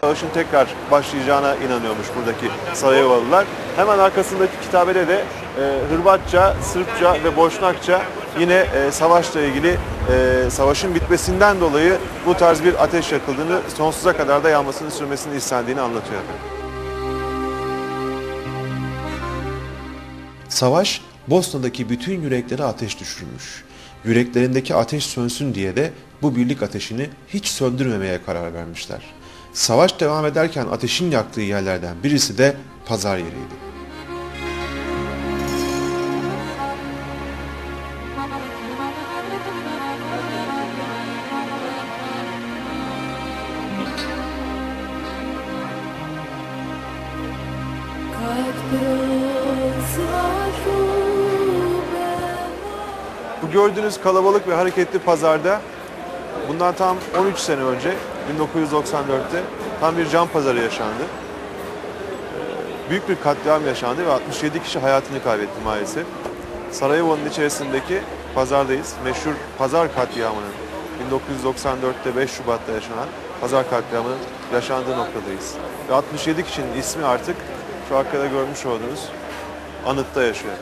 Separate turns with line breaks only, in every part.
savaşın tekrar başlayacağına inanıyormuş buradaki Sarayevalılar. Hemen arkasındaki kitabede de e, Hırvatça, Sırpça ve Boşnakça yine e, savaşla ilgili e, savaşın bitmesinden dolayı bu tarz bir ateş yakıldığını, sonsuza kadar da yanmasını sürmesini istendiğini anlatıyor. Savaş Bosna'daki bütün yüreklere ateş düşürmüş. Yüreklerindeki ateş sönsün diye de bu birlik ateşini hiç söndürmemeye karar vermişler. Savaş devam ederken ateşin yaktığı yerlerden birisi de pazar yeriydi. Bu gördüğünüz kalabalık ve hareketli pazarda bundan tam 13 sene önce 1994'te tam bir can pazarı yaşandı. Ee, Büyük bir katliam yaşandı ve 67 kişi hayatını kaybetti maalesef. Sarajevo'nun içerisindeki pazardayız. Meşhur pazar katliamının 1994'te 5 Şubat'ta yaşanan pazar katliamının yaşandığı noktadayız. Ve 67 kişinin ismi artık şu arkada görmüş olduğunuz anıtta yaşıyor.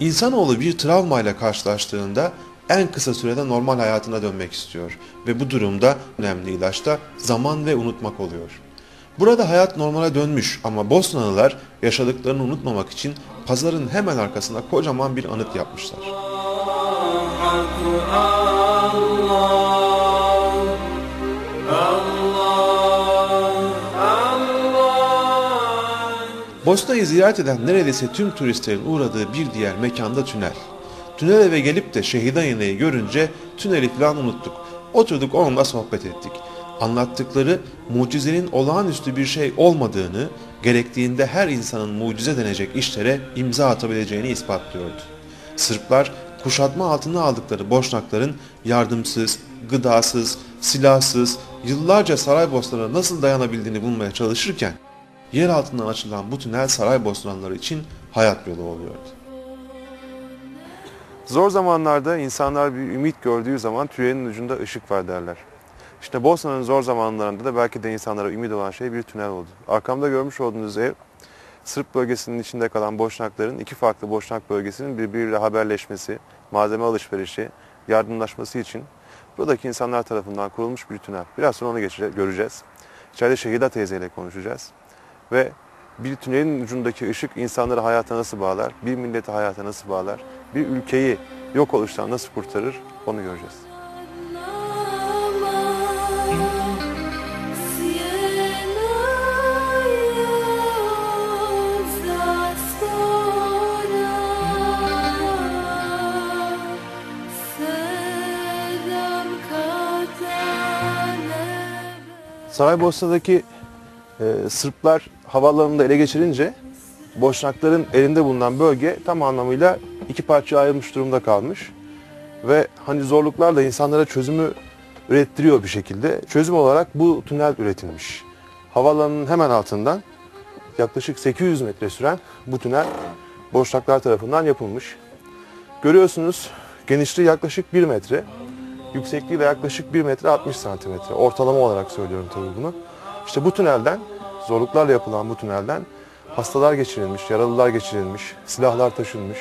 İnsanoğlu bir travmayla karşılaştığında en kısa sürede normal hayatına dönmek istiyor ve bu durumda önemli ilaç da zaman ve unutmak oluyor. Burada hayat normale dönmüş ama Bosnalılar yaşadıklarını unutmamak için pazarın hemen arkasına kocaman bir anıt yapmışlar. Bosna'yı ziyaret eden neredeyse tüm turistlerin uğradığı bir diğer mekanda tünel. Tünel eve gelip de Şehida Yine'yi görünce tüneli falan unuttuk. Oturduk onunla sohbet ettik. Anlattıkları mucizenin olağanüstü bir şey olmadığını, gerektiğinde her insanın mucize denecek işlere imza atabileceğini ispatlıyordu. Sırplar kuşatma altına aldıkları boşnakların yardımsız, gıdasız, silahsız, yıllarca Saraybosna'na nasıl dayanabildiğini bulmaya çalışırken yer altından açılan bu tünel Saraybosnalıları için hayat yolu oluyordu. Zor zamanlarda insanlar bir ümit gördüğü zaman tünelin ucunda ışık var derler. İşte Bosna'nın zor zamanlarında da belki de insanlara ümit olan şey bir tünel oldu. Arkamda görmüş olduğunuz ev Sırp bölgesinin içinde kalan Boşnakların iki farklı Boşnak bölgesinin birbiriyle haberleşmesi, malzeme alışverişi, yardımlaşması için buradaki insanlar tarafından kurulmuş bir tünel. Biraz sonra onu geçeceğiz, göreceğiz. İçeride Şehida teyzeyle konuşacağız. Ve bir tünelin ucundaki ışık insanları hayata nasıl bağlar, bir milleti hayata nasıl bağlar, bir ülkeyi yok oluştan nasıl kurtarır onu göreceğiz. Saraybosna'daki e, Sırplar havaalanını ele geçirince Boşnakların elinde bulunan bölge tam anlamıyla iki parçaya ayrılmış durumda kalmış. Ve hani zorluklarla insanlara çözümü ürettiriyor bir şekilde. Çözüm olarak bu tünel üretilmiş. Havaalanının hemen altından yaklaşık 800 metre süren bu tünel Boşnaklar tarafından yapılmış. Görüyorsunuz genişliği yaklaşık 1 metre. Yüksekliği de yaklaşık 1 metre 60 santimetre. Ortalama olarak söylüyorum tabii bunu. İşte bu tünelden, zorluklarla yapılan bu tünelden hastalar geçirilmiş, yaralılar geçirilmiş, silahlar taşınmış.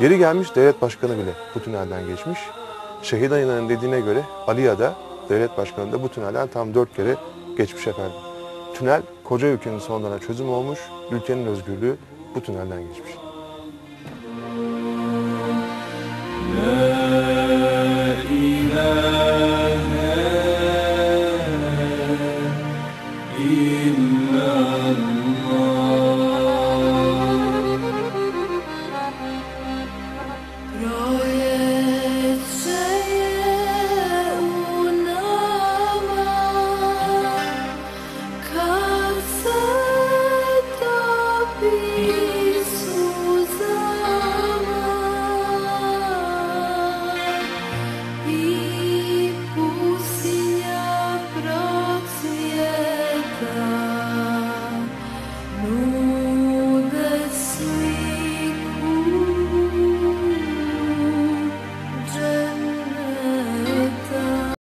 Yeri gelmiş devlet başkanı bile bu tünelden geçmiş. Şehit Ayınan'ın dediğine göre Aliya'da devlet başkanı da bu tünelden tam dört kere geçmiş efendim. Tünel koca ülkenin sonlarına çözüm olmuş, ülkenin özgürlüğü bu tünelden geçmiş.
La ilahe